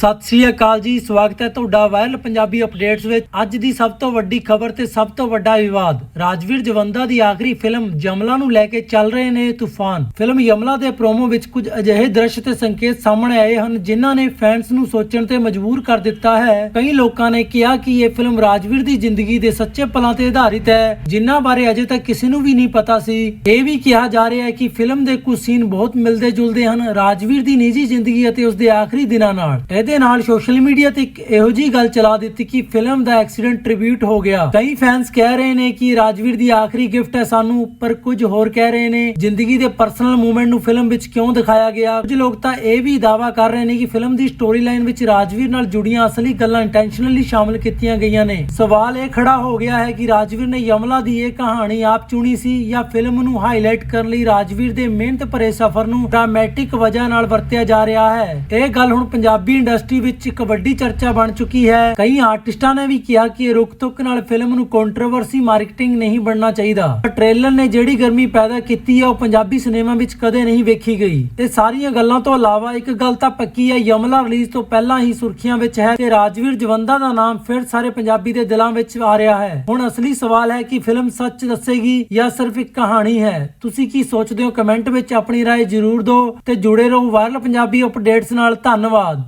ਸਤਿ ਸ੍ਰੀ ਅਕਾਲ ਜੀ, ਸਵਾਗਤ ਹੈ ਤੁਹਾਡਾ ਵਾਇਰਲ ਪੰਜਾਬੀ ਅਪਡੇਟਸ ਵਿੱਚ। ਅੱਜ ਦੀ ਸਭ ਤੋਂ ਵੱਡੀ ਖਬਰ ਤੇ ਸਭ ਤੋਂ ਵੱਡਾ ਵਿਵਾਦ। ਰਾਜਵੀਰ ਜਵੰਦਾ ਦੀ ਆਖਰੀ ਫਿਲਮ ਯਮਲਾ ਨੂੰ ਲੈ ਕੇ ਚੱਲ ਰਹੇ ਨੇ ਤੂਫਾਨ। ਫਿਲਮ ਯਮਲਾ ਦੇ ਪ੍ਰੋਮੋ ਵਿੱਚ ਕੁਝ ਅਜਿਹੇ ਦ੍ਰਿਸ਼ ਤੇ ਸੰਕੇਤ ਸਾਹਮਣੇ ਆਏ ਹਨ, ਜਿਨ੍ਹਾਂ ਨੇ ਫੈਨਸ ਨੂੰ ਸੋਚਣ ਤੇ ਮਜਬੂਰ ਕਰ ਦਿੱਤਾ ਹੈ। ਕਈ ਲੋਕਾਂ ਨੇ ਕਿਹਾ ਕਿ ਇਹ ਫਿਲਮ ਰਾਜਵੀਰ ਦੀ ਜ਼ਿੰਦਗੀ ਦੇ ਸੱਚੇ ਪਲਾਂ ਤੇ ਆਧਾਰਿਤ ਹੈ, ਜਿਨ੍ਹਾਂ ਬਾਰੇ ਅਜੇ ਤੱਕ ਕਿਸੇ ਨੂੰ ਵੀ ਨਹੀਂ ਪਤਾ ਸੀ। ਇਹ ਵੀ ਕਿਹਾ ਜਾ ਰਿਹਾ ਹੈ ਕਿ ਫਿਲਮ ਦੇ ਕੁਝ ਸੀਨ ਬਹੁਤ ਮਿਲਦੇ ਜੁਲਦੇ ਹਨ। ਰਾਜਵੀਰ ਦੀ ਨਿੱਜੀ ਜ਼ਿੰਦਗੀ ਅਤੇ ਉਸ ਦੇ ਆਖਰੀ ਦਿਨਾਂ ਨਾਲ। ਇਹਦੇ ਨਾਲ ਸੋਸ਼ਲ ਮੀਡੀਆ ਤੇ ਇੱਕ ਇਹੋ ਜੀ ਗੱਲ ਚਲਾ ਦਿੱਤੀ ਕਿ ਫਿਲਮ ਦਾ ਐਕਸੀਡੈਂਟ ਟ੍ਰਿਬਿਊਟ ਹੋ ਗਿਆ। ਕਈ ਫੈਨਸ ਕਹਿ ਰਹੇ ਨੇ ਕਿ ਰਾਜਵੀਰ ਦੀ ਆਖਰੀ ਗਿਫਟ ਹੈ ਸਾਨੂੰ, ਪਰ ਕੁਝ ਹੋਰ ਕਹਿ ਰਹੇ ਨੇ, ਜ਼ਿੰਦਗੀ ਦੇ ਪਰਸਨਲ ਮੂਮੈਂਟ ਨੂੰ ਫਿਲਮ ਵਿੱਚ ਕਿਉਂ ਦਿਖਾਇਆ ਗਿਆ? ਕੁਝ ਲੋਕ ਤਾਂ ਇਹ ਵੀ ਦਾਅਵਾ ਕਰ ਰਹੇ ਨੇ ਕਿ ਫਿਲਮ ਦੀ ਸਟੋਰੀ ਲਾਈਨ ਵਿੱਚ ਰਾਜਵੀਰ ਨਾਲ ਜੁੜੀਆਂ ਅਸਲੀ ਗੱਲਾਂ ਇੰਟੈਂਸ਼ਨਲੀ ਸ਼ਾਮਲ ਕੀਤੀਆਂ ਗਈਆਂ ਨੇ। ਸਵਾਲ ਇਹ ਖੜਾ ਹੋ ਗਿਆ ਹੈ ਕਿ ਰਾਜਵੀਰ ਨੇ ਯਮਲਾ ਦੀ ਇਹ ਕਹਾਣੀ ਆਪ ਚੁਣੀ ਸੀ ਜਾਂ ਫਿਲਮ ਨੂੰ ਹਾਈਲਾਈਟ ਕਰਨ ਲਈ ਰਾਜਵੀਰ ਦੇ ਮਿਹਨਤ ਭਰੇ ਸਫ਼ਰ ਨੂੰ ਡਰਾਮੈਟਿਕ ਵਜ੍ਹਾ ਨਾਲ ਵਰਤਿਆ ਜਾ ਰਿਹਾ ਹੈ? ਇਹ ਗੱਲ ਹੁਣ ਪੰਜਾਬੀ ਇੰਡਸਟਰੀ ਵਿੱਚ ਇੱਕ ਵੱਡੀ ਚਰਚਾ ਬਣ ਚੁੱਕੀ ਹੈ ਕਈ ਆਰਟਿਸਟਾਂ ਨੇ ਵੀ ਕਿਹਾ ਕਿ ਇਹ ਰੁਕ ਤੁਕ ਨਾਲ ਫਿਲਮ ਨੂੰ ਕੰਟਰੋਵਰਸੀ ਮਾਰਕੀਟਿੰਗ ਨਹੀਂ ਬਣਨਾ ਚਾਹੀਦਾ ਪਰ ਟ੍ਰੇਲਰ ਨੇ ਜਿਹੜੀ ਗਰਮੀ ਪੈਦਾ ਕੀਤੀ ਹੈ ਉਹ ਪੰਜਾਬੀ ਸਿਨੇਮਾ ਵਿੱਚ ਕਦੇ ਨਹੀਂ ਵੇਖੀ ਗਈ ਇਹ ਸਾਰੀਆਂ ਗੱਲਾਂ ਤੋਂ ਇਲਾਵਾ ਇੱਕ ਗੱਲ ਤਾਂ ਪੱਕੀ ਹੈ ਯਮਲਾ ਰਿਲੀਜ਼ ਤੋਂ ਪਹਿਲਾਂ ਹੀ ਸੁਰਖੀਆਂ ਵਿੱਚ ਹੈ ਤੇ ਰਾਜਵੀਰ ਜਵੰਦਾ ਦਾ ਨਾਮ ਫਿਰ ਸਾਰੇ ਪੰਜਾਬੀ ਦੇ ਦਿਲਾਂ ਵਿੱਚ ਆ ਰਿਹਾ ਹੈ ਹੁਣ ਅਸਲੀ ਸਵਾਲ ਹੈ ਕਿ ਫਿਲਮ ਸੱਚ ਦੱਸੇਗੀ ਜਾਂ ਸਿਰਫ ਇੱਕ ਕਹਾਣੀ ਹੈ ਤੁਸੀਂ ਕੀ ਸੋਚਦੇ ਹੋ ਕਮੈਂਟ ਵਿੱਚ ਆਪਣੀ رائے ਜ਼ਰੂਰ ਦਿਓ ਤੇ ਜੁੜੇ ਰਹੋ ਵਾਇਰਲ ਪੰਜਾਬੀ ਅਪਡੇਟਸ ਨਾਲ ਧੰਨਵਾਦ